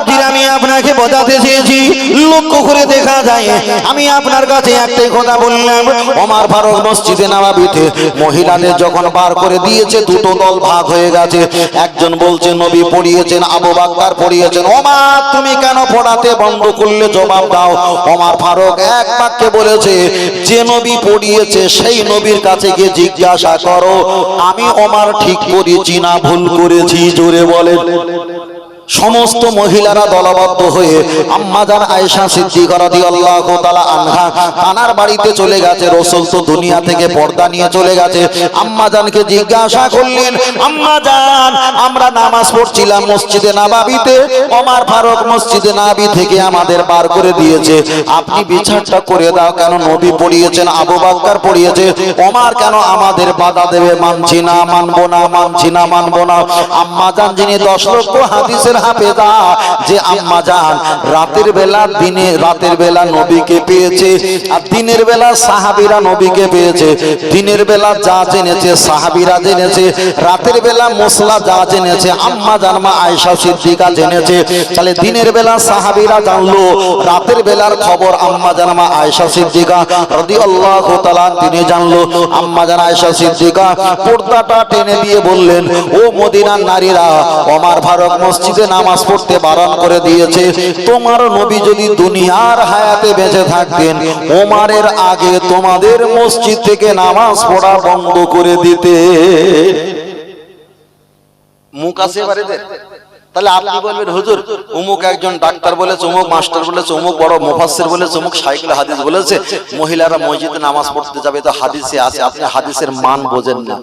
বাপজির আমি আপনাকে বোঝাতে চেয়েছি। লক্ষ্য করে দেখা যায়, আমি আপনার কাছে একটাই কথা বললাম, ওমার ফারুক মসজিদে নামাবিতে মহিলাদের যখন বার করে দিয়েছে, দুটো দল ভাগ হয়ে গেছে। একজন বলছে, নবী পড়িয়েছেন, আবু বাক্কার পড়িয়েছেন। ওমার, তুমি কেন পড়াতে বন্ধ করলে? জবাব দাও। ওমার ফারুক এক বাক্যে বলেছে, যে নবী পড়িয়েছে, সেই নবীর কাছে গিয়ে জিজ্ঞাসা করো। আমি ওমার ঠিক করেছি না, ভুল করেছি, জোরে বলেন। সমস্ত মহিলারা দলবদ্ধ হয়ে আম্মাজান আয়েশা সিদ্দিকা রাদিয়াল্লাহু তাআলা আনহা তানার বাড়িতে চলে গেছে, রাসূল তো দুনিয়া থেকে পর্দা নিয়ে চলে গেছে। আম্মাজানকে জিজ্ঞাসা করলেন আম্মাজান আমরা নামাজ পড়ছিলাম মসজিদে নাবাবিতে, ওমর ফারুক মসজিদে নাবি থেকে আমাদের বার করে দিয়েছে। আপনি বিচারটা করে দাও কেন নবী পড়িয়েছেন, আবু বকর পড়িয়েছে। ওমর কেন আমাদের বাধা দেবে? মানছি না, মানবো না, মানছি না, মানবো না। আম্মাজান যিনি 10 লক্ষ হাদিসের হাফেজা, যে আম্মা জান রাতের বেলা, দিনে রাতের বেলা নবীকে পেয়েছে, আর দিনের বেলা সাহাবীরা নবীকে পেয়েছে। দিনের বেলা যা জেনেছে সাহাবীরা জেনেছে, রাতের বেলা মসলা যা জেনেছে, আম্মা জান, মা আয়েশা সিদ্দিকা জেনেছে। তাহলে দিনের বেলা সাহাবীরা জানলো, রাতের বেলার খবর আম্মা জান, মা আয়েশা সিদ্দিকা রাদিয়াল্লাহু তাআলা তিনি জানলো। আম্মা জান, আয়েশা সিদ্দিকা পর্দাটা টেনে দিয়ে বললেন, ও মদিনার নারীরা ওমর ভারত মসজিদে নামাজ পড়তে বারণ করে দিয়েছে। তোমার নবী যদি দুনিয়ার হায়াতে বেঁচে থাকতেন, ওমারের আগে তোমাদের মসজিদ থেকে নামাজ পড়া বন্ধ করে দিতে। মুখ আছে তাহলে আপনি বলবেন, হুজুর অমুক একজন ডাক্তার বলেছে অমুক মাস্টার বলেছে অমুক বড় মুফাসসির বলেছে অমুক সাইকেল হাদিস বলেছে, মহিলারা মসজিদে নামাজ পড়তে যাবে তো হাদিসে আছে, আপনি হাদিসের মান বোঝেন না।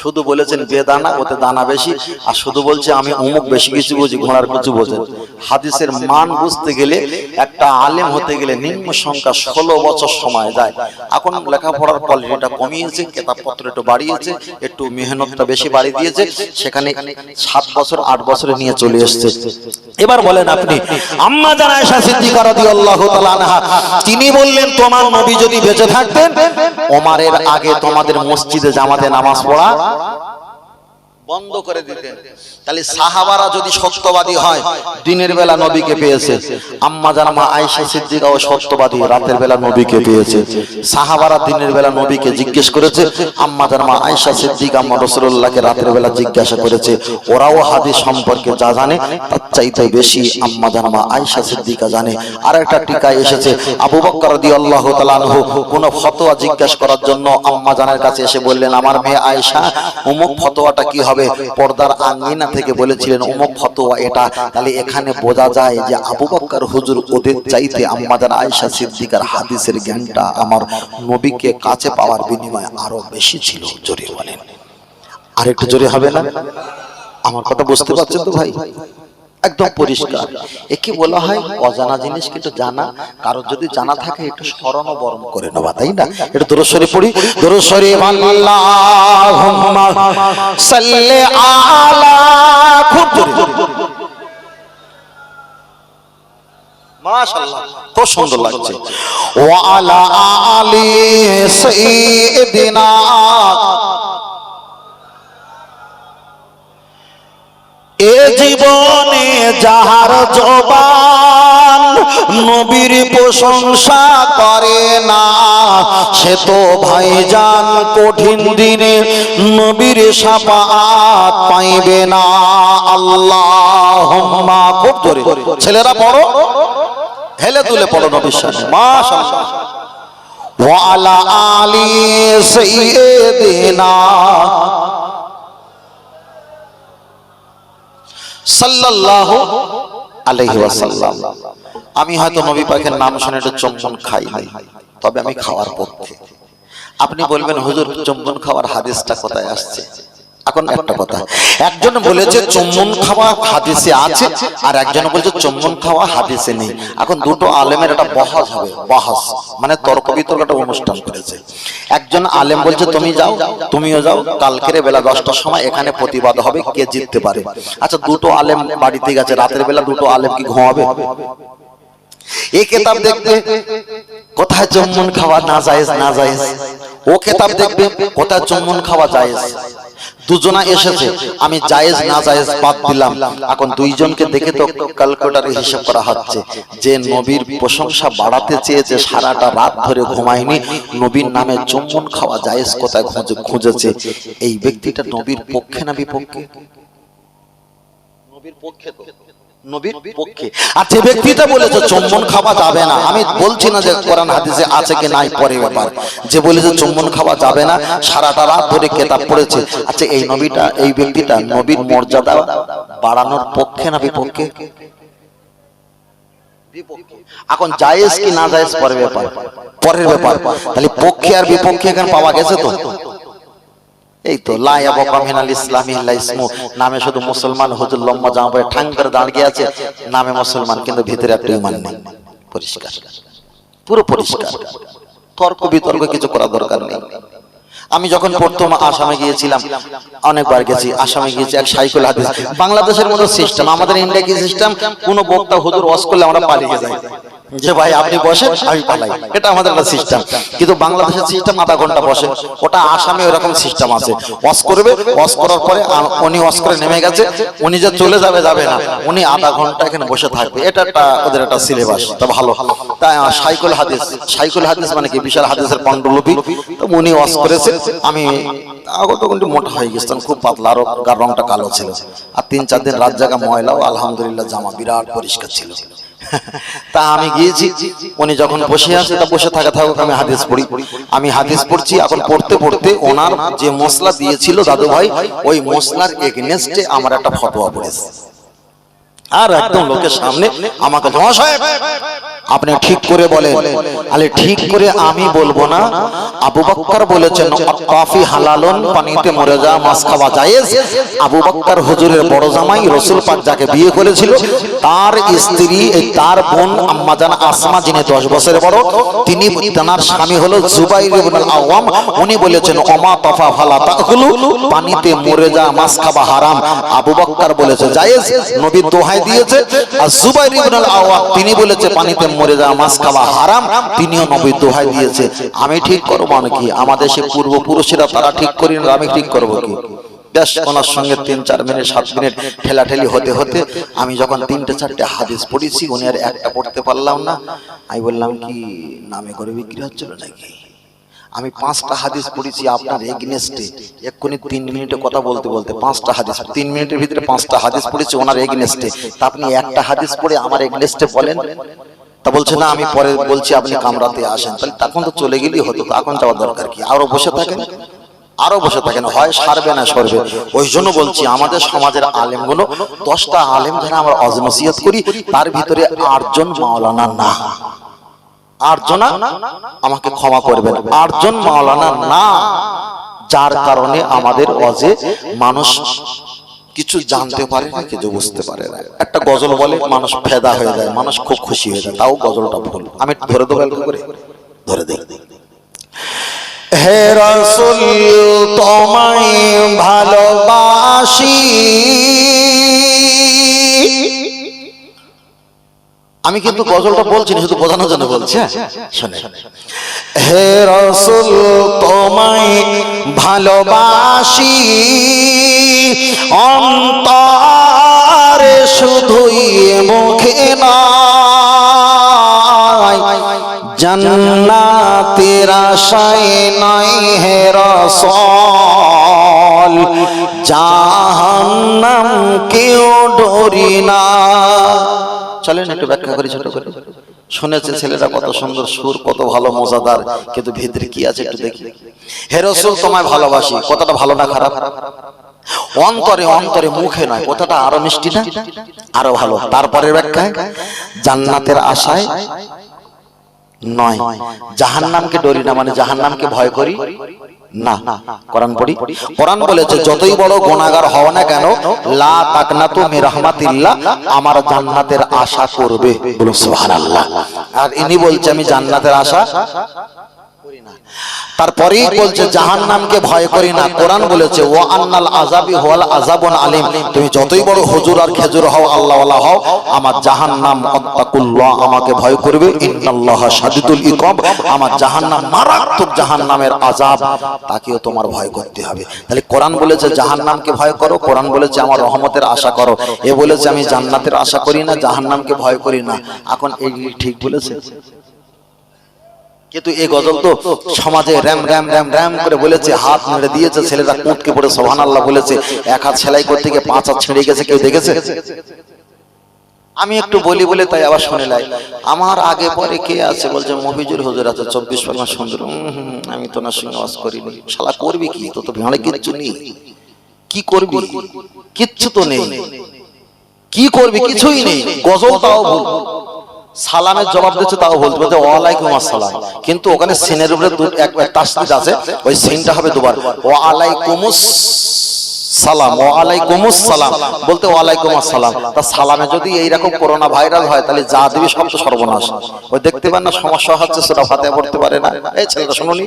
শুধু বলেছেন, বেদানা, ওতে দানা বেশি। আর শুধু বলছে, আমি অমুক বেশি কিছু বুঝি, ঘোড়ার কিছু বোঝেন। হাদিসের মান বুঝতে গেলে একটা আলেম হতে গেলে নিম্ন সংখ্যা ষোলো বছর সময় যায়। এখন লেখাপড়ার কোয়ালিটিটা কমিয়েছে, কেতাবপত্র একটু বাড়িয়েছে, একটু মেহনতটা বেশি বাড়িয়ে দিয়েছে, সেখানে সাত বছর, আট বছরে নিয়ে চলে এসছে। এবার বলেন আপনি, আম্মা জান আয়েশা সিদ্দিকা রাদিয়াল্লাহু তাআলা আনহা, তিনি বললেন, তোমার নবী যদি বেঁচে থাকতেন, ওমারের আগে তোমাদের মসজিদে জামাতে নামাজ পড়া বন্ধ করে দিতেন। তাহলে সাহাবারা যদি সত্যবাদী হয়, দিনের বেলা নবীকে পেয়েছে। আম্মা জান মা আয়েশা সিদ্দিকাও সত্যবাদী, রাতের বেলা নবীকে পেয়েছে। সাহাবারা দিনের বেলা নবীকে জিজ্ঞেস করেছে, আম্মা জান মা আয়েশা সিদ্দিকা, আম্মা রাসূলুল্লাহকে রাতের বেলা জিজ্ঞাসা করেছে, ওরাও হাদিস সম্পর্কে যা জানে, তার চাইতে বেশি আম্মা জান মা আয়েশা সিদ্দিকা জানে। আর একটা টিকায় এসেছে, আবু বকর রাদিয়াল্লাহু তাআলা আনহু কোন ফতোয়া জিজ্ঞেস করার জন্য আম্মা জানের কাছে এসে বললেন, আমার মেয়ে আয়েশা, অমুক ফতোয়াটা কি হবে? পর্দার আঙ্গিনা থেকে বলেছিলেন অমুক ফতোয়া এটা। তাহলে এখানে বোঝা যায় যে আবু বক্কর হুজুর ওদের চাইতে আমাদের আয়েশা সিদ্দিকার হাদিসের জ্ঞানটা আমার নবীকে কাছে পাওয়ার বিনিময়ে আরও বেশি ছিল, জোরে বলেন। আর একটু জোরে হবে না? আমার কথা বুঝতে পারছেন তো ভাই? একদম পরিষ্কার। একে বলা হয় অজানা জিনিস কিন্তু জানা। কারও যদি জানা থাকে একটু স্মরণ বরণ করে নেওয়া তাই না? এটা দরশ্বরে পড়ি। আলা খুব মাশাআল্লাহ খুব সুন্দর লাগছে। ওয়া আলা আলি সাইয়্যিদিনা। এ জীবনে যাহার জবান নবীর প্রশংসা করে না, সে তো ভাইজান কঠিন দিনে নবীর সাফাত পাইবে না। আল্লাহ খুব জোরে। ছেলেরা পড়ো। হেলে তুলে পড়ো নবীর সামনে। মাশাআল্লাহ। ওয়ালা আলী সাইয়্যিদিনা ওয়াসাল্লাম। আমি হয়তো নবী পাকের নাম শুনে একটা চম্পন খাই নাই তবে আমি খাওয়ার পক্ষে। আপনি বলবেন হুজুর চম্পন খাওয়ার হাদিসটা কোথায় আসছে? এখন একটা কথা। একজন বলেছে চুম্বন খাওয়া হাদিসে আছে আর একজন বলেছে চুম্বন খাওয়া হাদিসে নেই। এখন দুটো আলেমের একটা বহাস হবে বহাস। মানে তর্ক বিতর্ক একটা অনুষ্ঠান করেছে। একজন আলেম বলছে তুমি যাও তুমিও যাও কালকের বেলা দশটার সময় এখানে প্রতিবাদ হবে কে জিততে পারে? আচ্ছা দুটো আলেম বাড়িতে গেছে রাতের বেলা দুটো আলেম কি ঘুমাবে। এই কেতাব দেখবে কোথায় চুম্বন খাওয়া না জায়েজ না জায়েজ ও কেতাব দেখবে কোথায় চুম্বন খাওয়া জায়েজ দুজনা এসেছে। আমি জায়েজ না জায়েজ বাদ দিলাম। এখন দুইজনকে দেখে তো ক্যালকুলেটারে হিসাব করা হচ্ছে। যে নবীর প্রশংসা বাড়াতে চেয়েছে সারাটা রাত ধরে ঘুমায়নি। নবীর নামে চুম্বন খাওয়া জায়েজ কোথায় খুঁজে খুঁজেছে? এই ব্যক্তিটা নবীর পক্ষে না বিপক্ষে? নবীর পক্ষে তো। নবীর পক্ষে। আর যে ব্যক্তিটা বলেছে চুম্বন খাওয়া যাবে না। আমি বলছি না যে কোরআন হাদিসে আছে কি নাই পরে ব্যাপার। যে বলেছে চুম্বন খাওয়া যাবে না সারাটা রাত ধরে কেতাব পড়েছে। আচ্ছা এই নবীটা এই ব্যক্তিটা নবীর মর্যাদা বাড়ানোর পক্ষে না বিপক্ষে? এখন জায়েজ কি না জায়েজ পরের ব্যাপার? পরের ব্যাপার। তাহলে পক্ষে আর বিপক্ষে এখানে পাওয়া গেছে তো? এই তো লাইয়া বকামিনাল ইসলামী ইসমু নামে শুধু মুসলমান হুজুর লম্বা জামা পরে ঠাং করে দাঁড়িয়ে আছে। নামে মুসলমান কিন্তু ভিতরে একটা ইমান নেই। পরিষ্কার। পুরো পরিষ্কার। তর্ক বিতর্ক কিছু করা দরকার নেই। আমি যখন প্রথম আসামে গিয়েছিলাম অনেকবার গেছি। আসামে গিয়েছি এক সাইকেল হাদিস। বাংলাদেশের মতো সিস্টেম আমাদের ইন্ডিয়া কি সিস্টেম কোন বক্তা হুজুর ওয়াজ করলে আমরা পালিয়ে যাই। যে ভাই আপনি বসেন আমি পালাই। এটা আমাদের একটা সিস্টেম কিন্তু বাংলাদেশের সিস্টেম আধা ঘণ্টা বসে ওটা আসামে ওরকম সিস্টেম আছে। ওয়াজ করবে ওয়াজ করার পরে উনি ওয়াজ করে নেমে গেছে। উনি যে চলে যাবে যাবে না। উনি আধা ঘণ্টা এখানে বসে থাকবে। এটা একটা ওদের একটা সিলেবাস তা ভালো। তাই সাইকুল হাদিস। সাইকুল হাদিস মানে কি? বিশাল হাদিসের পাণ্ডুলিপি। তো উনি ওয়াজ করেছে। আমি আগত কিন্তু মোটা হয়ে গেছিলাম খুব পাতলা আরও রংটা কালো ছিল। আর তিন চার দিন রাত জায়গা ময়লাও আলহামদুলিল্লাহ জামা বিরাট পরিষ্কার ছিল। তা আমি গিয়েছি, উনি যখন বসে আছে, তা বসে থাকা থাকুক, আমি হাদিস পড়ি। আমি হাদিস পড়ছি, এখন পড়তে পড়তে ওনার যে মশলা দিয়েছিল দাদু ভাই ওই মশলার এগনেস্টে আমার একটা ফটোয়া পড়েছে। আর একদম লোকের সামনে আমাকে জমা সাহেব, আপনি ঠিক করে বলেন। আলে, ঠিক করে আমি বলব না। আবু বক্কর বলেছেন কাফি হালালন, পানিতে মরে যা, মাছ খাওয়া জায়েজ। আবু বক্কর হুজুরের বড় জামাই রসুল পাক যাকে বিয়ে করেছিল, তার স্ত্রী, এই তার বোন আম্মাজান আসমা, যিনি দশ বছরের বড়, তিনি তার স্বামী হলো জুবাইর ইবনে আওয়াম উনি বলেছেন অমা তফা ফালা তাকুলু, পানিতে মরে যা, মাছ খাওয়া হারাম। আবু বক্কর বলেছে, জায়েজ। নবী দোহাই দিয়েছে। আর জুবাইর ইবনে আল আওয়াম তিনি বলেছে, পানিতে মরে যা মাছ খাওয়া হারাম। তিনিও নবী দোহাই দিয়েছে। আমি ঠিক করব মানে কি? আমাদের সে পূর্বপুরুষেরা তারা ঠিক করি না, আমি ঠিক করব কি? বেশ ওনার সঙ্গে তিন, চার মিনিট, সাত মিনিট ঠেলাঠেলি হতে হতে আমি যখন তিনটে, চারটে হাদিস পড়েছি, উনি আর একটা পড়তে পারলাম না। আমি বললাম, কি, নামে করে বিক্রি হচ্ছিল নাকি? আমি পাঁচটা হাদিস পড়েছি আপনার এগনেস্টে এক্ষুনি তিন মিনিটে কথা বলতে বলতে পাঁচটা হাদিস তিন মিনিটের ভিতরে পাঁচটা হাদিস পড়েছি, ওনার এগনেস্টে তা আপনি একটা হাদিস পড়ে আমার এগনেস্টে বলেন। তা বলছে, না, আমি পরে বলছি, আপনি কামরাতে আসেন। তাহলে তখন তো চলে গেলেই হতো এখন যাওয়ার দরকার কি? আরও বসে থাকেন? আরও বসে থাকেন, হয় সারবে না সরবে। ওই জন্য বলছি, আমাদের সমাজের আলেমগুলো, দশটা আলেম যারা আমরা অজনসিয়ত করি, তার ভিতরে আটজন মাওলানা না। আটজনা আমাকে ক্ষমা করবেন। আটজন মাওলানা না, যার কারণে আমাদের অজে মানুষ কিছু জানতে পারে না, কিছু বুঝতে পারে না। একটা গজল বলে মানুষ ফেদা হয়ে যায়, মানুষ খুব খুশি হয়ে যায়, তাও গজলটা ভুল। আমি ধরে দেবো করে, ধরে দেখ হে রসুল আমি কিন্তু গজলটা বলছি না শুধু বোঝানোর জন্য বলছি হ্যাঁ? শোনে হে রসুল তোমায় ভালোবাসি। অন্তরে শুধুই মুখে নয় জান্নাতের আশায় নাই হে রসল। জাহান্নাম কেউ ডরি না। চলেন একটু ব্যাখ্যা করি ছোট করে? শুনেছে ছেলেরা কত সুন্দর সুর, কত ভালো, মজাদার, কিন্তু ভিতরে কি আছে একটু দেখি। হে রসুল, তোমায় ভালোবাসি, কথাটা ভালো না খারাপ? অন্তরে অন্তরে মুখে নয়, কথাটা আরও মিষ্টি না? আরও ভালো। তারপরে ব্যাখ্যায়, জান্নাতের আশায় নয়। জাহান নামকে ডরি না মানে জাহান নামকে ভয় করি? না। কোরআন পড়ি। কোরআন বলেছে, যতই বড় গোনাগার হও না কেন, লা তাকনাতু মি রাহমাতিল্লাহ, আমার জান্নাতের আশা করবে। বলুন সুবহানাল্লাহ। আর ইনি বলছে, আমি জান্নাতের আশা করি না। তারপরেই বলছে, জাহান্নামকে ভয় করি না। কোরআন বলেছে ও আন্নাল আজাবি হওয়াল আজাবন আলিম। তুমি যতই বড় হুজুর আর খেজুর হও আল্লাহ হও, আমার জাহান্নাম অত্তাকুল্লাহ আমাকে ভয় করবে। আমার জাহান্নাম মারাত্মক জাহান্নামের আজাব তাকেও তোমার ভয় করতে হবে। তাহলে কোরআন বলেছে, জাহান্নামকে ভয় করো। কোরআন বলেছে, আমার রহমতের আশা করো। এ বলেছে, আমি জান্নাতের আশা করি না, জাহান্নামকে ভয় করি না। এখন এই ঠিক বলেছে? কিন্তু এই গজল তো সমাজে র্যাম র্যাম র্যাম র্যাম করে বলেছে, হাত নেড়ে দিয়েছে, ছেলেরা কুঁতকে পড়ে সোহান আল্লাহ বলেছে, এক হাত সেলাই করতে গিয়ে পাঁচ হাত ছেড়ে গেছে, কেউ দেখেছে? আমি একটু বলি বলে তাই আবার শুনে লাই। আমার আগে পরে কে আছে? বলছে মফিজুর হুজুর আছে, চব্বিশ পরগনা সুন্দর। আমি তো না সঙ্গে ওয়াজ করিনি শালা করবি কি? তো তো ভাঁড়ে কিচ্ছু নেই। কি করবি? কিচ্ছু তো নেই। কি করবি? কিছুই নেই। গজল তাও ভুল। সালামের জবাব দিচ্ছে তাও বলতে বলতে ওয়ালাইকুম আসসালাম। কিন্তু ওখানে সিনের উপরে এক তাসদিদ আছে ওই সিনটা হবে দুবার। ওয়ালাইকুমুস সালাম ওয়ালাইকুমুস সালাম বলতে ওয়ালাইকুম আসসালাম। তা সালামে যদি এইরকম করোনা ভাইরাল হয় তাহলে যা দিবি সব তো সর্বনাশ। ওই দেখতে পান না সমস্যা হচ্ছে সুরা ফাতিহা পড়তে পারে না। এই ছেলেটা শুনুনি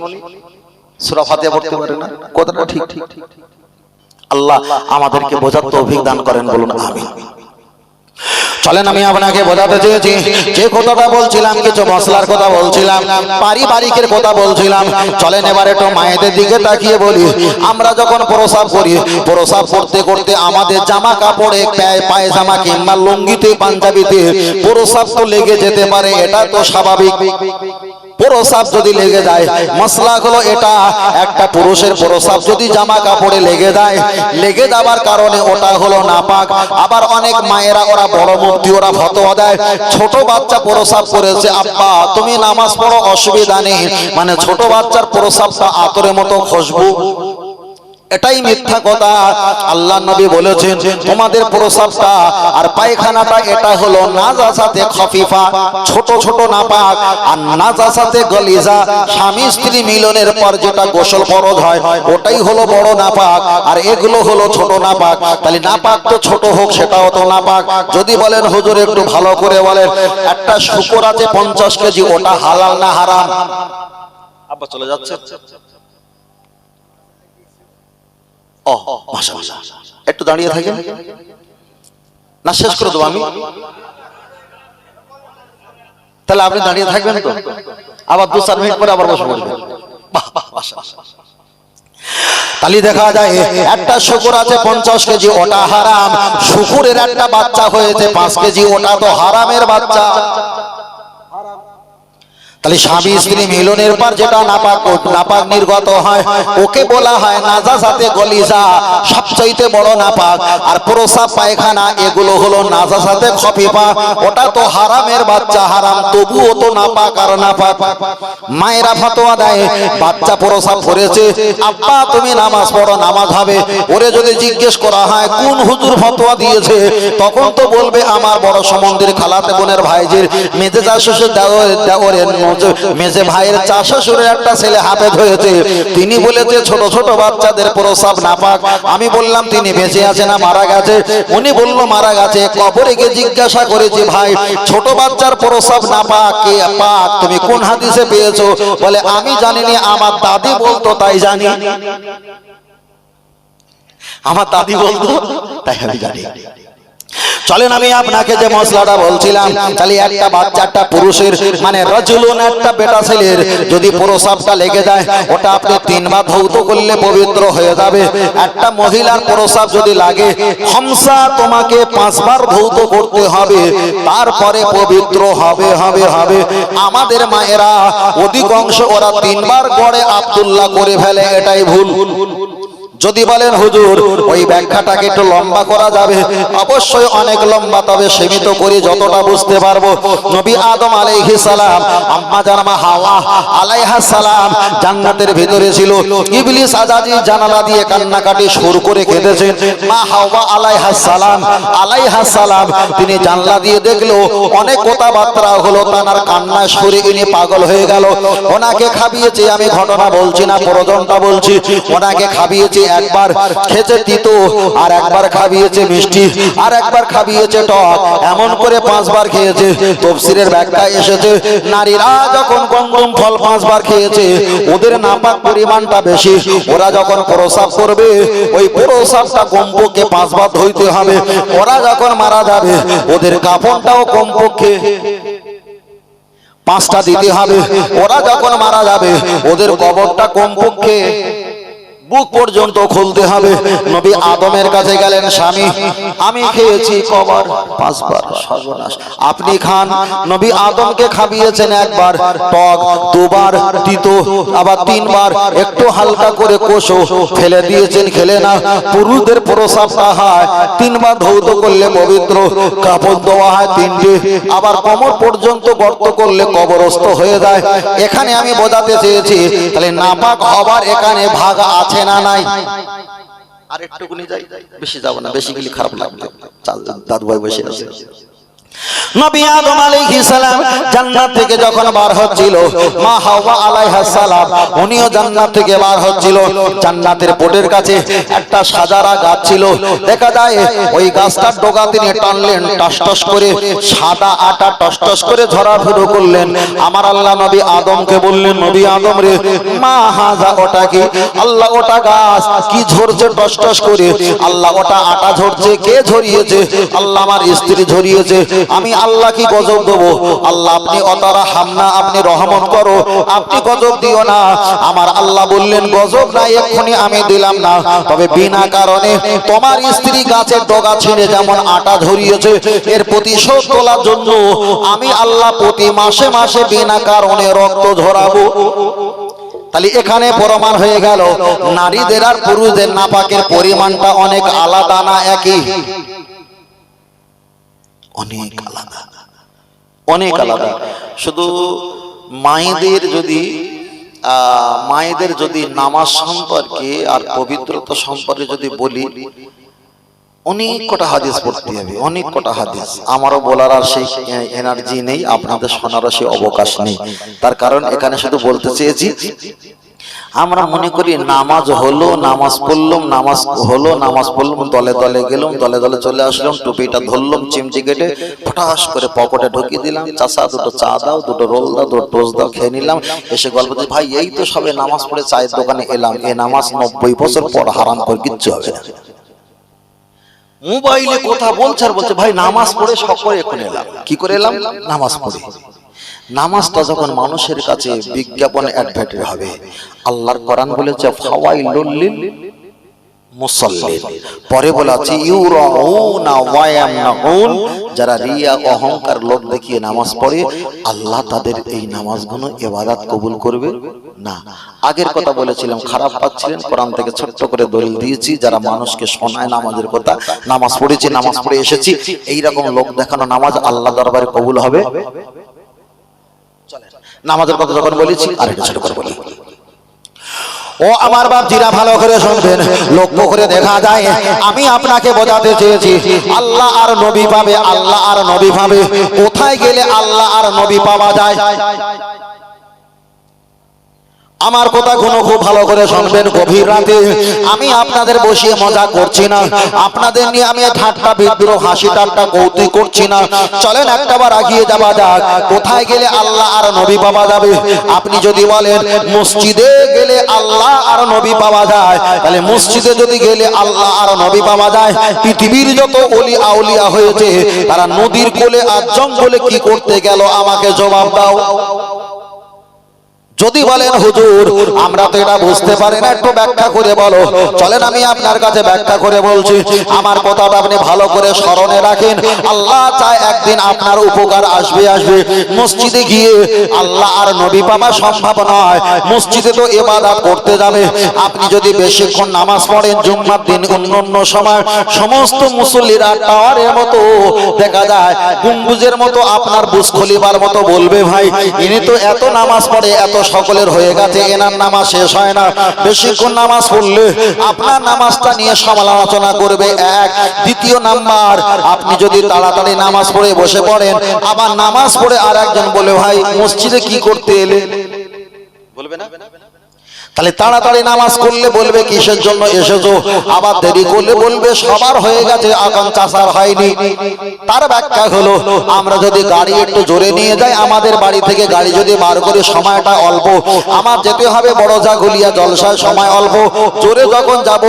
সুরা পড়তে পারে না? কথাটা ঠিক ঠিক। আল্লাহ আমাদেরকে বোঝার তৌফিক দান করেন বলুন আমিন। চলেন আমি আপনাকে বোঝাতে চেয়েছি, যে কথাটা বলছিলাম, কিছু মশলার কথা বলছিলাম, পারিবারিকের কথা বলছিলাম। চলেন এবার একটু মায়েদের দিকে তাকিয়ে বলি। আমরা যখন প্রসাব করি, প্রসাব করতে করতে আমাদের জামা কাপড়ে পায়ে পায়জামা কিংবা লুঙ্গিতে, পাঞ্জাবিতে প্রসাব তো লেগে যেতে পারে, এটা তো স্বাভাবিক। প্রসাব যদি লেগে যায়, মশলা হলো এটা একটা পুরুষের প্রসাব যদি জামা কাপড়ে লেগে যায়, লেগে যাওয়ার কারণে ওটা হলো নাপাক। আবার অনেক মায়েরা, ওরা বড় মুক্তি ওরা ফতোয়া দেয়, ছোট বাচ্চা প্রসাব করেছে, আব্বা, তুমি নামাজ পড়ো, অসুবিধা নেই। মানে ছোট বাচ্চার প্রসাবটা আতরের মতো খুশবু এটাই মিথ্যা কথা। আল্লাহ নবী বলেছেন, তোমাদের প্রসাবটা আর পায়খানাটা এটা হলো নাজাসাতে খফিফা, ছোট ছোট নাপাক। আর নাজাসাতে গলিজা, স্বামী স্ত্রী মিলনের পর যেটা গোসল ফরজ হয়, ওটাই হলো বড় নাপাক। আর এগুলো হলো ছোট নাপাক। তাহলে নাপাক তো ছোট হোক, সেটাও তো নাপাক। যদি বলেন, হুজুর একটু ভালো করে বলেন, একটা শুকর আছে পঞ্চাশ কেজি, ওটা হালাল না হারাম? আব্বা চলে যাচ্ছে। একটু দাঁড়িয়ে থাকেন। না শেষ করে দেবো আমি। তাহলে আপনি দাঁড়িয়ে থাকবেন তো? আবার দু চার মিনিট পরে আবার বসে পড়বেন। মাশাআল্লাহ। দেখা যায় একটা শুকুর আছে পঞ্চাশ কেজি ওটা হারাম। শুকুরের একটা বাচ্চা হয়েছে পাঁচ কেজি ওটা তো হারামের বাচ্চা। তাহলে স্বামী স্ত্রী মিলনের পর যেটা নাপাক নাপাক নির্গত হয়। ওকে বলা হয় নাজাসাতে গলিজা, সবচাইতে বড় নাপাক। আর প্রসাব পায়খানা, এগুলো হলো নাজাসাতে খফিফা। ওটা তো হারামের বাচ্চা, হারাম। তবুও তো নাপাক আর নাপাক। মায়েরা ফতোয়া দেয়, বাচ্চা প্রসাব করেছে। আব্বা, তুমি নামাজ পড়ো, নামাজ হবে। ওরে যদি জিজ্ঞেস করা হয়, কোন হুজুর ফতোয়া দিয়েছে? তখন তো বলবে, আমার বড় সমন্দির খালাতে বোনের ভাইজির মেজে চাষে মেজে ভাইয়ের চাষা সুরে একটা ছেলে হাফেজ হয়েছে তিনি বলেছে ছোট ছোট বাচ্চাদের প্রসাব নাপাক। আমি বললাম, তিনি বেঁচে আছে না মারা গেছে? উনি বলল, মারা গেছে। কবরে গিয়ে জিজ্ঞাসা করেছি, ভাই, ছোট বাচ্চার প্রসাব নাপাক, কে পাক? তুমি কোন হাদিসে পেয়েছ? বলে, আমি জানিনি, আমার দাদি বলতো তাই জানি। আমার দাদি বলতো, তাই আমি জানি। চলেন আমি আপনাকে যে মশলাটা বলছিলাম তাহলে একটা বাচ্চাটা পুরুষের মানে রজুলুন একটা বেটা ছেলের যদি প্রসাবটা লেগে যায় ওটা আপনি তিনবার ধৌত করলে পবিত্র হয়ে যাবে। একটা মহিলার প্রসাব যদি লাগে হমসা তোমাকে পাঁচবার ধৌত করতে হবে। তারপরে পবিত্র হবে হবে হবে আমাদের মায়েরা অধিকাংশ ওরা তিনবার গড়ে আব্দুল্লাহ করে ফেলে এটাই ভুল। যদি বলেন, হুজুর, ওই ব্যাখ্যাটাকে একটু লম্বা করা যাবে? অবশ্যই অনেক লম্বা, তবে সীমিত করি যতটা বুঝতে পারব। নবী আদম আলাইহি সালাম, আম্মা জানামা হাওয়া আলাইহা সালাম জান্নাতের ভিতরে ছিল। ইবলিস আজাজি জানালা দিয়ে কান্নাকাটি সুর করে কেঁদেছেন। মা হাওয়া আলাইহা সালাম আলাইহা সালাম, তিনি জানলা দিয়ে দেখল, অনেক কথাবার্তা হলো তানার কান্নায় সুরে ইনি পাগল হয়ে গেল। ওনাকে খাবিয়েছে, আমি ঘটনা বলছি না, প্রয়োজনটা বলছি। ওনাকে খাবিয়েছে একবার খেয়েছে তিতো আর একবার খাবিয়েছে মিষ্টি, আর একবার খাবিয়েছে টক। এমন করে পাঁচবার খেয়েছে। তফসিরের ব্যাখ্যা এসেছে, নারীরা যখন গন্ধম ফল পাঁচবার খেয়েছে, ওদের নাপাক পরিমাণটা বেশি। ওরা যখন প্রসাব করবে, ওই প্রসাবটা কমপক্ষে পাঁচবার ধুইতে হবে। ওরা যখন মারা যাবে, ওদের কাপড়টাও কমপক্ষে পাঁচটা দিতে হবে। ওরা যখন মারা যাবে, ওদের কবরটা কমপক্ষে বুক পর্যন্ত খুলতে হবে। নবী আদমের কাছে গেলেন, স্বামী, আমি খেয়েছি কবর, পাঁচবার, সর্বনাশ। আপনি খান। নবী আদমকে খাবিয়েছেন একবার, টক, দুবার, তিতো, আবার তিনবার। একটু হালকা করে কোষো, ফেলে দিয়েছেন, খেলে না। পুরুষদের প্রসাবটা হয়, তিনবার ধৌত করলে পবিত্র, কাপড় দেওয়া হয় তিনটে। আবার কোমর পর্যন্ত গর্ত করলে কবরস্থ হয়ে যায়। এখানে আমি বোঝাতে চেয়েছি, তাহলে নাপাক হবার এখানে ভাগ আছে না নাই। আর একটুকুনি যাই, বেশি যাব না, বেশি গেলে খারাপ লাগবে। দাদু ভাই বসে আছে। নবী আদম আলাইহিস সালাম জান্নাত থেকে যখন বার হচ্ছিল, মা হাওয়া আলাইহা সালাম, উনিও জান্নাত থেকে বার হচ্ছিল। জান্নাতের পোটের কাছে একটা সাজারা গাছ ছিল। দেখা যায় ওই গাছটার ডগা তিনি টানলেন টস করে সাদা আটা টস করে ঝরা শুরু করলেন। আমার আল্লাহ নবী আদমকে বললেন, নবী আদম রে, মা হাজা ওটা কি? আল্লাহ ওটা গাছ কি ঝরছে টস করে? আল্লাহ ওটা আটা ঝরছে, কে ঝরিয়েছে? আল্লাহ আমার স্ত্রী ঝরিয়েছে। আমি আল্লাহ কি গজব দেবো? আল্লাহ, আপনি অতারা হামনা, আপনি রহমত করো। আপনি গজব দিও না। আমার আল্লাহ বললেন, গজব নাই এক্ষুনি আমি দিলাম না। তবে বিনা কারণে তোমার স্ত্রী গাছের ডগা ছিঁড়ে যেমন আটা ঝরিয়েছে এর প্রতিশোধ তোলার জন্য আমি আল্লাহ প্রতি মাসে মাসে বিনা কারণে রক্ত ধরাবো তাহলে এখানে প্রমাণ হয়ে গেল, নারীদের আর পুরুষদের নাপাকের পরিমাণটা অনেক আলাদা না একই? অনেক আলাদা। অনেক আলাদা। শুধু মায়েদের যদি মায়েদের যদি নামাজ সম্পর্কে আর পবিত্রতা সম্পর্কে যদি বলি অনেক কটা হাদিস পড়তে হবে অনেক কটা হাদিস। আমারও বলার আর সেই এনার্জি নেই আপনাদের শোনারও সেই অবকাশ নেই। তার কারণ এখানে শুধু বলতে চেয়েছি আমরা মনে করি নামাজ হলো, নামাজ পড়লাম, নামাজ হলো, নামাজ পড়লাম দলে দলে গেলাম দলে দলে চলে আসলাম, টুপিটা ধরলাম চিমচি কেটে ফটাস করে পকেটে ঢুকিয়ে দিলাম চাষা দুটো চা দাও, দুটো রোল দাও, দুটো টোস্ট দাও, খেয়ে নিলাম, এসে গল্প ভাই, এই তো সবে নামাজ পড়ে চায়ের দোকানে এলাম, এ নামাজ নব্বই বছর পর হারাম করে কিচ্ছু হবে মোবাইলে কথা বলছে আর বলছে, ভাই, নামাজ পড়ে সকলে এখন এলাম। কি করে এলাম? নামাজ পড়ে। নামাজটা যখন মানুষের কাছে বিজ্ঞাপন অ্যাডভার্টাইজ হবে, আল্লাহর কোরআন বলেছে, ফাওয়াইলুল লিল মুসাল্লিন পরে বলা আছে, ইউরাউনা ওয়া ইয়ামনাউন। যারা রিয়া, অহংকার লোক দেখিয়ে নামাজ পড়ে, আল্লাহ তাদের এই নামাজগুলো ইবাদত কবুল করবে না। আগের কথা বলেছিলাম, খারাপ পাচ্ছিলেন, কোরআন থেকে ছোট্ট করে দলিল দিয়েছি, যারা মানুষকে শোনায় নামাজের কথা, নামাজ পড়েছি, নামাজ পড়ে এসেছি এই রকম লোক দেখানো নামাজ আল্লাহ দরবারে কবুল হবে? নামাজের কথা যখন বলেছি, আরেকটা ছোট করে বলি। ও আমার বাপ জিরা ভালো করে শুনবেন, লক্ষ্য করে দেখা যায়, আমি আপনাকে বোঝাতে চেয়েছি, আল্লাহ আর নবী পাবে, আল্লাহ আর নবী পাবে। কোথায় গেলে আল্লাহ আর নবী পাওয়া যায়? আমার কথা কোনো খুব ভালো করে শুনবেন গভীর রাতে। আমি আপনাদের বসিয়ে মজা করছি না। আপনাদের নিয়ে আমি ঠাট্টা বিদ্রোহ, হাসি ঠাট্টা, কৌতুক করছি না। চলেন একটাবার আগিয়ে যাওয়া যাক। কোথায় গেলে আল্লাহ আর নবী পাওয়া যাবে? আপনি যদি বলেন, মসজিদে গেলে আল্লাহ আর নবী পাওয়া যায়। তাহলে মসজিদে যদি গেলে আল্লাহ আর নবী পাওয়া যায়। পৃথিবীর যত অলি আউলিয়া হয়েছে, তারা নদীর কোলে আর জঙ্গলে কি করতে গেল আমাকে জবাব দাও। যদি বলেন, হুজুর, আমরা তো এটা বুঝতে পারি না, একটু ব্যাখ্যা করে বলো। চলেন, আমি আপনার কাছে ব্যাখ্যা করে বলছি। আমার কথাটা আপনি ভালো করে স্মরণে রাখেন। আল্লাহ চায় একদিন আপনার উপকার আসবে আসবে। মসজিদে গিয়ে আল্লাহ আর নবী পাওয়া সম্ভব নয়। মসজিদে তো এবাদত করতে যাবে। আপনি যদি বেশিক্ষণ নামাজ পড়েন, জুম্মার দিন অন্য অন্য সময়, সমস্ত মুসল্লিরা টাওয়ারের মতো দেখা যায়, গুম্বুজের মতো আপনার বুঝ খলিবার মতো বলবে, ভাই, ইনি তো এত নামাজ পড়ে, এত সকলের হয়ে গেছে, এনার নামাজ শেষ হয় না। বেশিক্ষণ নামাজ পড়লে আপনার নামাজটা নিয়ে সমালোচনা করবে এক। দ্বিতীয় নাম্বার, আপনি যদি তাড়াতাড়ি নামাজ পড়ে বসে পড়েন, আবার নামাজ পড়ে আর একজন বলে, ভাই, মসজিদে কি করতে এলে বলবে না? তাহলে তাড়াতাড়ি নামাজ করলে বলবে কিসের জন্য এসেছ? আবার দেরি করলে বলবে সবার হয়ে গেছে, আগাম চাষার হয়নি। তার ব্যাখ্যা হলো, আমরা যদি গাড়ি একটু জোরে নিয়ে যাই, আমাদের বাড়ি থেকে গাড়ি যদি বার করে সময়টা অল্প, আমার যেতে হবে বড় জাগুলিয়া জলসায় সময় অল্প। জোরে যখন যাব,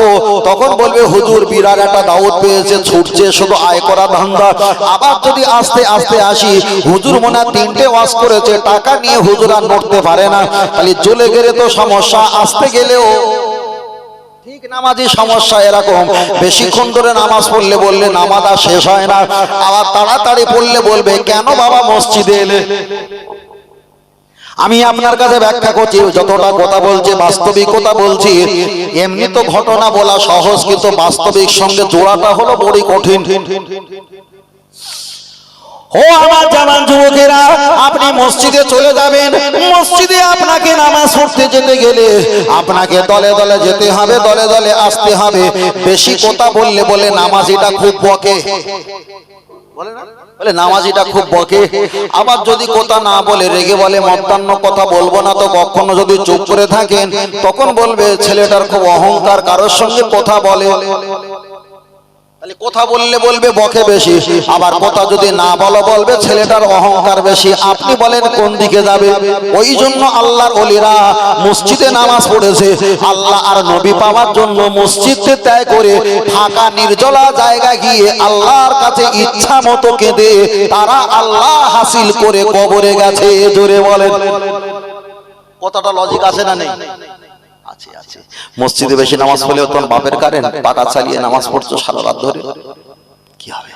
তখন বলবে, হুজুর বিরাট একটা দাউদ পেয়েছে, ছুটছে, শুধু আয় করা ধান্দা। আবার যদি আস্তে আস্তে আসি, হুজুর মনে তিনটে ওয়াজ করেছে, টাকা নিয়ে হুজুর আর নড়তে পারে না। তাহলে চলে গেলে তো সমস্যা আসতে গেলেও ঠিক নামাজি সমস্যা এরকম। বেশিক্ষণ ধরে নামাজ পড়লে বললে নামাজ আর শেষ হয় না। আবার তাড়াতাড়ি পড়লে বলবে, কেন বাবা মসজিদে এলে? আমি আপনার কাছে ব্যাখ্যা করছি, যতটা কথা বলছি বাস্তবিকতা বলছি। এমনি তো ঘটনা বলা সহজ, কিন্তু বাস্তবিক সঙ্গে জোড়াটা হলো বড়ই কঠিন। ও আমার জামান যুবকেরা, আপনি মসজিদে চলে যাবেন। মসজিদে আপনাকে নামাজ পড়তে যেতে গেলে আপনাকে দলে দলে যেতে হবে, দলে দলে আসতে হবে। বেশি কথা বললে বলে নামাজিটা খুব বকে। বলে নামাজিটা খুব বকে। আবার যদি কথা না বলে, রেগে বলে মধ্যাহ্ন কথা বলব না তো কখনো যদি চুপ করে থাকেন, তখন বলবে ছেলেটার খুব অহংকার, কারোর সঙ্গে কথা বলে। তাহলে কথা বললে বলবে বকে বেশি, আবার কথা যদি না বলো বলবে ছেলেটার অহংকার বেশি। আপনি বলেন কোন দিকে যাবে? ওই জন্য আল্লাহর অলিরা মসজিদে নামাজ পড়েছে। আল্লাহ আর নবী পাওয়ার জন্য মসজিদে ত্যাগ করে ফাঁকা নির্জলা জায়গা গিয়ে আল্লাহর কাছে ইচ্ছা মতো কেঁদে তারা আল্লাহ হাসিল করে কবরে গেছে। জোরে বলেন। কথাটা লজিক আছে না নেই? আছে আছে। মসজিদে বেশি নামাজ পড়লেও তোমার বাপের কারেন পাকা চালিয়ে নামাজ পড়ছো সারা রাত ধরে। কি হবে?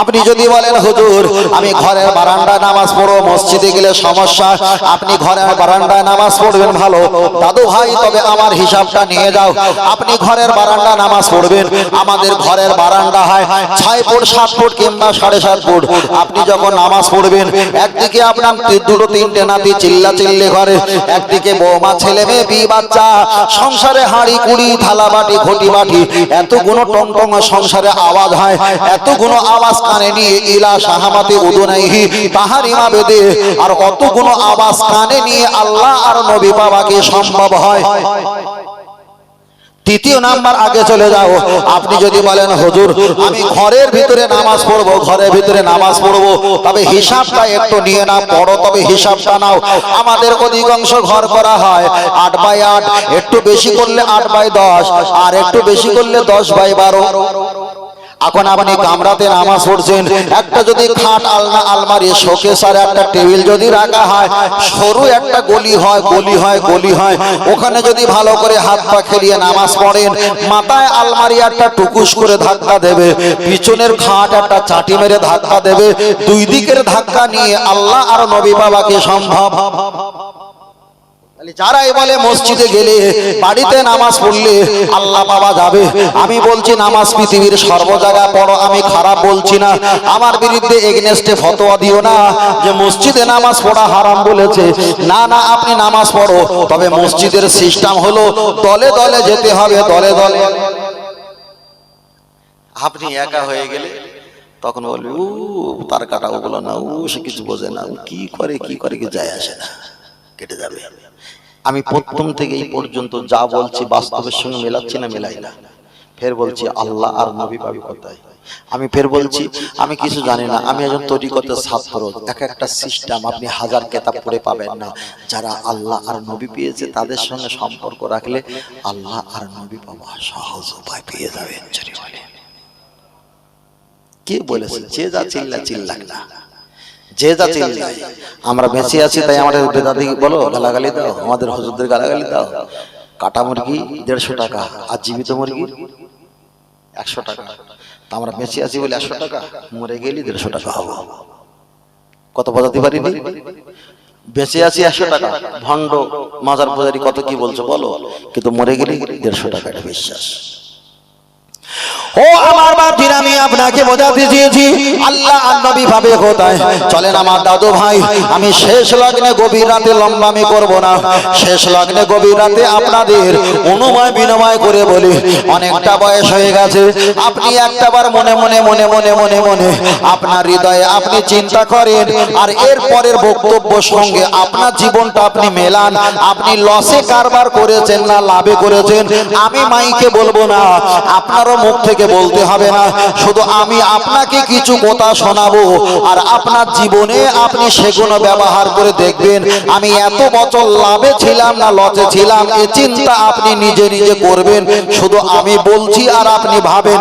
আপনি যদি বলেন, হুজুর, আমি ঘরের বারান্দায় নামাজ পড়ো মসজিদে গেলে সমস্যা। আপনি ঘরের বারান্দায় নামাজ পড়বেন ভালো। দাদু ভাই, তবে আমার হিসাবটা নিয়ে যাও। আপনি ঘরের বারান্দা নামাজ পড়বেন। আমাদের ঘরের বারান্দা হয় ছয় ফুট, সাত ফুট কিংবা সাড়ে সাত ফুট। আপনি যখন নামাজ পড়বেন, একদিকে আপনার দুটো তিনটে নাতি চিল্লা চিল্লে ঘরে একদিকে বৌমা, ছেলে মেয়ে বি বাচ্চা, সংসারে হাঁড়ি, কুড়ি থালা বাটি ঘটি বাটি এতগুলো টং টং সংসারে আওয়াজ হয় এতগুলো আওয়াজ কানে নিয়ে ইলা সাহামাতে উদুনাইহি, তাহার ইমা বেদে আর অতগুলো আওয়াজ কানে নিয়ে আল্লাহ আর নবী পাওয়াকে সম্ভব হয়। তৃতীয় নাম্বার আগে চলে যাও। আপনি যদি বলেন, হুজুর, আমি ঘরের ভিতরে নামাজ পড়ব, ঘরের ভিতরে নামাজ পড়ব, তবে হিসাবটা একটু নিয়ে না পড়ো, তবে হিসাবটা নাও। আমাদের অধিকাংশ ঘর করা হয় আট বাই আট, একটু বেশি করলে আট বাই দশ, আর একটু বেশি করলে দশ বাই বারো। এখন আপনি কামরাতে নামাজ পড়ছেন, একটা যদি খাট আলনা আলমারি শোকেস আর একটা টেবিল যদি রাখা হয়, সরু একটা গলি হয় গলি হয় গলি হয়, ওখানে যদি ভালো করে হাত পা খেলিয়ে নামাজ পড়েন, মাথায় আলমারি একটা টুকুস করে ধাক্কা দেবে, পিছনের খাট একটা চাটি মেরে ধাক্কা দেবে, দুই দিকের ধাক্কা নিয়ে আল্লাহ আর নবী বাবাকে সম্ভব। যারাই বলে মসজিদে গেলে বাড়িতে নামাজ পড়লে আল্লাহ বাবা যাবে। আমি বলছি, নামাজ পৃথিবীর সর্ব জায়গায় পড়ো, আমি খারাপ বলছি না। আমার বিরুদ্ধে এগনেস্টে ফতোয়া দিও না যে মসজিদে নামাজ পড়া হারাম বলেছে। না না, আপনি নামাজ পড়ো। তবে মসজিদের সিস্টেম হলো দলে দলে যেতে হবে, দলে দলে। আপনি একা হয়ে গেলে তখন বলবে ও তার কাটা ওগুলো না ও সে কিছু বোঝে না। কি করে কি করে, কি যায় আসে না। কেটে যাবে। আমি প্রথম থেকে এই পর্যন্ত যা বলছি বাস্তবের সঙ্গে মেলাচ্ছি না, মেলাই না। ফের বলছি আল্লাহ আর নবী পাবি কোথায়? আমি ফের বলছি, আমি কিছু জানি না, আমি একজন তরিকতের ছাত্র, এক একটা সিস্টেম আপনি হাজার কেতাব পড়ে পাবেন না। যারা আল্লাহ আর নবী পেয়েছে, তাদের সঙ্গে সম্পর্ক রাখলে আল্লাহ আর নবী পাওয়া সহজ উপায় পেয়ে যাবেন কে বলেছে? যে যা চিল্লা, চিল্লাক না। যে চিল্লায় আমরা বেঁচে আছি তাই আমাদের বেদাদি বলো, গালাগালি দাও, আমাদের হজুরদের গালাগালি দাও। কাটা মুরগি দেড়শো টাকা, আর জীবিত মুরগি একশো টাকা। তা আমরা বেঁচে আছি বলে একশো টাকা, মরে গেলি দেড়শো টাকা হব। কত বোঝাতে পারিনি বেঁচে আছি একশো টাকা। ভণ্ড মাজার পূজারি কত কি বলছো বলো? কিন্তু মরে গেলি দেড়শো টাকা, এটা বিশ্বাস। ও, আমার বাপজির আমি আপনাকে বোঝাতে চেয়েছি। আল্লাহ আর নবী ভাবে কোথায়? চলেন আমার দাদু ভাই, আমি শেষ লগ্নে গভীর রাতে লম্বামি করব না। শেষ লগ্নে গভীর রাতে আপনাদের অনুময় বিনময় করে বলি, অনেকটা বয়স হয়ে গেছে। আপনি একটাবার মনে মনে মনে মনে মনে মনে আপনার হৃদয়ে আপনি চিন্তা করেন, আর এর পরের বক্তব্য সঙ্গে আপনার জীবনটা আপনি মেলান। আপনি লসে কারবার করেছেন না, লাভে করেছেন। আমি মাইকে বলব না, আপনারও মুখ থেকে বলতে হবে না, শুধু আমি আপনাকে কিছু কথা শোনাবো, আর আপনার জীবনে আপনি সেগুলো ব্যবহার করে দেখবেন। আমি এত বছর লাভে ছিলাম না লসে ছিলাম, এ চিন্তা আপনি নিজে নিজে করবেন, শুধু আমি বলছি আর আপনি ভাবেন।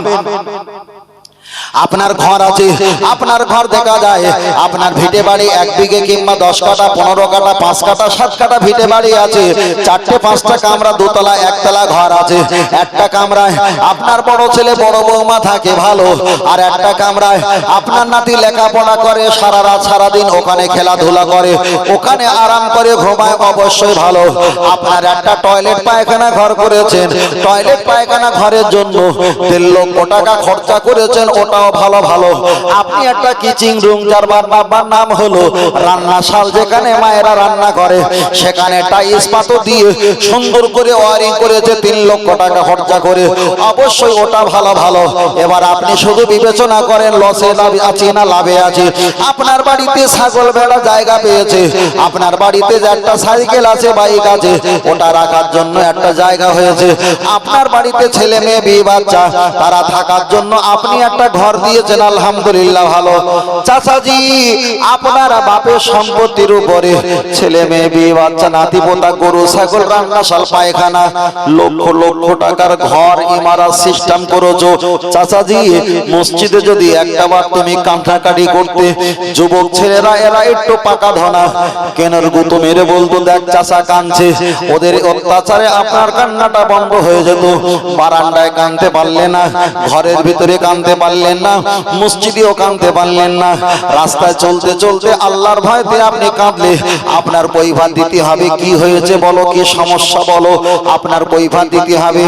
আপনার ঘর আছে, আপনার ঘর দেখা যায়, আপনার ভিটে বাড়ি এক বিঘে কিংবা দশ কাটা, পনেরো কাটা, পাঁচ কাটা, সাত কাটা ভিটে বাড়ি আছে, চারটে, পাঁচটা কামরা, দোতলা, একতলা ঘর আছে, একটা কামরায় আপনার বড় ছেলে, বড় বৌমা থাকে ভালো, আর একটা কামরায় আপনার নাতি লেখাপড়া করে, সারা রাত, সারাদিন ওখানে খেলাধুলা করে, ওখানে আরাম করে ঘুমায় অবশ্যই ভালো। আপনার একটা টয়লেট পায়খানা ঘর করেছেন, টয়লেট পায়খানা ঘরের জন্য দেড় লক্ষ টাকা খরচা করেছেন ওটাও ভালো ভালো। আপনি একটা কিচিং রুম যার বাবার নাম হলো রান্নাশাল যেখানে মায়েরা রান্না করে। সেখানে টাইস পাতো দিয়ে সুন্দর করে ওয়ারিং করেছে তিন লক্ষ টাকা খরচা করে। অবশ্যই ওটা ভালো ভালো। এবার আপনি শুধু বিবেচনা করেন লসে লাভ আছে না, লাভে আছে। আপনার বাড়িতে ছাগল ভেড়া জায়গা পেয়েছে। আপনার বাড়িতে যে একটা সাইকেল আছে, বাইক আছে, ওটা রাখার জন্য একটা জায়গা হয়েছে। আপনার বাড়িতে ছেলে মেয়ে, বিয়ে বাচ্চা, তারা থাকার জন্য আপনি একটা ঘর দিয়েছেন, আলহামদুলিল্লাহ ভালো। চাচাজি, আপনার বাপের সম্পত্তির উপরে ছেলে মেয়ে বিয়ে বাচ্চা নাতি পোতা গরু, ছাগল রান্নাশাল পায়খানা, লক্ষ লক্ষ টাকার ঘর, ইমারত সিস্টেম করেছ। চাচাজি, মসজিদে যদি একটা বার তুমি কান্নাকাটি করতে, যুবক ছেলেরা, এরা একটু পাকা ধনা। কেনার গুতো মেরে বলতো, দেখ চাচা কানছে ওদের অত্যাচারে আপনার কান্নাটা বন্ধ হয়ে যেত। বারান্দায় কানতে পারলে না, ঘরের ভিতরে কানতে পারলেন না মসজিদেও কানতে পারলেন না। রাস্তায় চলতে চলতে আল্লাহর ভয়তে আপনি কাঁদলে, আপনার পৈভান দিতে হবে, কি হয়েছে বলো, কি সমস্যা বলো, আপনার পৈভান দিতে হবে।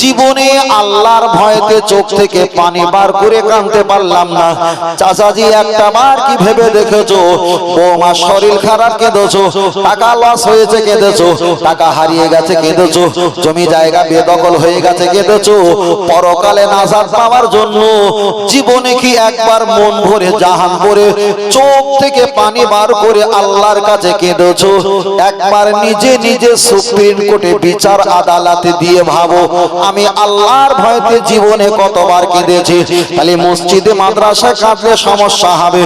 জীবনে আল্লাহর ভয়তে চোখ থেকে পানি বার করে কানতে পারলাম না। চাচাজি, একটা বার কি ভেবে দেখেছ? বৌমা, শরীর খারাপ কেঁদেছো, টাকা লস হয়েছে কেঁদেছো, টাকা হারিয়ে গেছে কেঁদেছো, জমি জায়গা বেদখল হয়ে গেছে কেঁদেছো, পরকালে নাজাত পাওয়ার জন্য জীবনে কি একবার মন ভরে জাহান করে চোখ থেকে পানি বার করে আল্লাহর কাছে কেঁদেছো? একবার নিজে নিজে সুপ্রিম কোর্টে বিচার আদালতে দিয়ে ভাবো, আমি আল্লাহর ভয়তে জীবনে কতবার কেঁদেছি? খালি মসজিদে মাদ্রাসায় কাঁদলে সমস্যা হবে,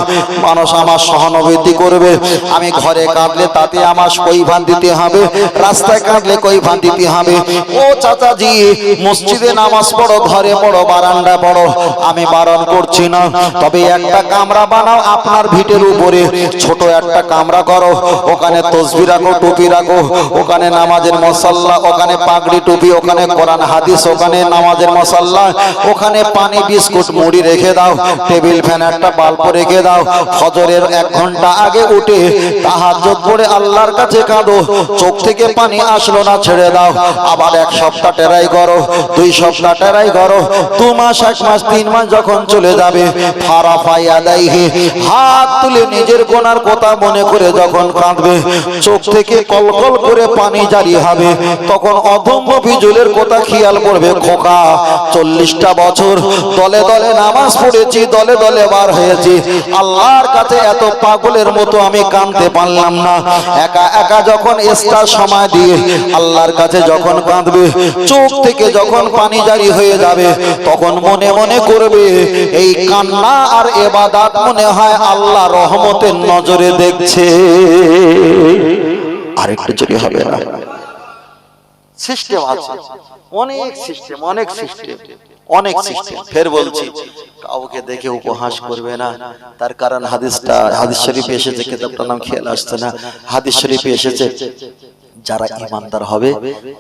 মানুষ আমার সহানুভূতি করবে, আমি ঘরে কাঁদলে তাতে আমার কৈভান দিতে হবে, রাস্তায় কাঁদলে কৈভান দিতে হবে। ও চাচাজি, মসজিদে নামাজ পড়ো, ঘরে পড়ো বারান্দা পড়ো, আমি বারণ করছি না। তবে একটা কামরা বানাও আপনার ভিটের উপরে। ছোট একটা কামরা করো। ওখানে তসবি রাখো, টুপি রাখো। ওখানে নামাজের মশাল্লা, ওখানে পাগড়ি টুপি, ওখানে কোরআন হাদিস, ওখানে নামাজের মশাল্লা। ওখানে পানি, বিস্কুট, মুড়ি রেখে দাও। টেবিল ফ্যান একটা বাল্ব রেখে দাও। ফজরের এক ঘণ্টা আগে উঠে তাহাজ্জুদ পড়ে আল্লাহর কাছে কাঁদো। চোখ থেকে পানি আসলো না, ছেড়ে দাও। আবার এক সপ্তাহ টেরাই করো, দুই সপ্তাহ টেরাই করো। দু মাস, এক মাস, তিন মাস যখন চলে যাবে। ফারা পাইয়া হাত তুলে নিজের গোনার কথা মনে করে যখন কাঁদবে, চোখ থেকে কলকল করে পানি জারি হবে, তখন অধম্য বিজুলের কথা খেয়াল করবে, খোকা, চল্লিশটা বছর দলে দলে নামাজ পড়েছি, দলে দলে বার হয়েছি। আল্লাহর কাছে এত পাগলের মতো আমি কাঁদতে পারলাম না। একা একা যখন এক্সট্রা সময় দিয়ে আল্লাহর কাছে যখন কাঁদবে, চোখ থেকে যখন পানি জারি হয়ে যাবে, তখন মনে মনে করবে এই কান্না আর এবাদাত মনে হয় আল্লাহ রহমতের নজরে দেখছে। আরেকটু চুরি হবে না। তার কারণ হাদিসটা, হাদিস শরীফে এসেছে, কিতাবটার নাম খেয়াল আসছে না। হাদিস শরীফে এসেছে যারা ইমানদার হবে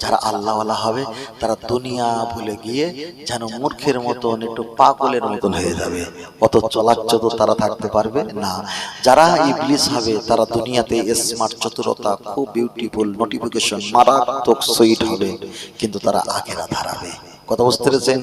যারা আল্লাহওয়ালা হবে তারা দুনিয়া ভুলে গিয়ে যেন মূর্খের মতন একটু পাগলের মতন হয়ে যাবে। অত চলাচ্চত তারা থাকতে পারবে না। যারা ইবলিস হবে তারা দুনিয়াতে স্মার্ট চতুরতা খুব বিউটিফুল নোটিফিকেশন মারাত্মক সুইট হবে। কিন্তু তারা আগেরা ধারাবে কথা বুঝতে পেরেছেন?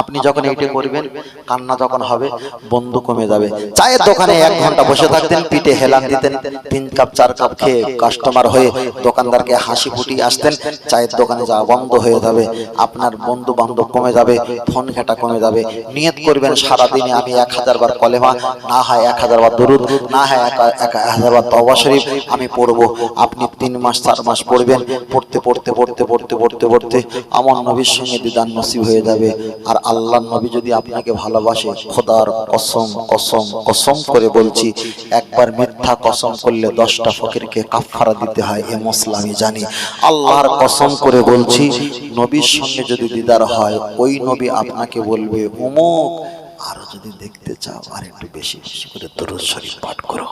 আপনি যখন এইটা করবেন, কান্না যখন হবে, বন্ধু কমে যাবে। চায়ের দোকানে এক ঘণ্টা বসে থাকতেন, পিঠে হেলান দিতেন, তিন কাপ, চার কাপ খেয়ে কাস্টমার হয়ে দোকানদারকে হাসি ফুটিয়ে আসতেন, চায়ের দোকানে যাওয়া বন্ধ হয়ে যাবে, আপনার বন্ধু বান্ধব কমে যাবে, ফোন ঘাটা কমে যাবে। নিয়ত করবেন, সারাদিনে আমি এক হাজার বার কলেমা, না হয় এক হাজার বার দরুদ, না হয় এক হাজার বার তওবা শরীফ আমি পড়ব। আপনি তিন মাস, চার মাস পড়বেন, পড়তে পড়তে পড়তে পড়তে পড়তে পড়তে আমার নবীর সঙ্গে দিদান নসিব হয়ে যাবে। আর আল্লাহ নবী যদি আপনাকে ভালোবাসে, খোদার কসম কসম কসম করে বলছি, একবার মিথ্যা কসম করলে দশটা ফকিরকে কাফারা দিতে হয়, এ মশলা আমি জানি। আল্লাহর কসম করে বলছি, নবীর সঙ্গে যদি দিদার হয়, ওই নবী আপনাকে বলবে অমুক আরও যদি দেখতে চাও, আর একটু বেশি বেশি করে দরুদ শরীফ পাঠ করো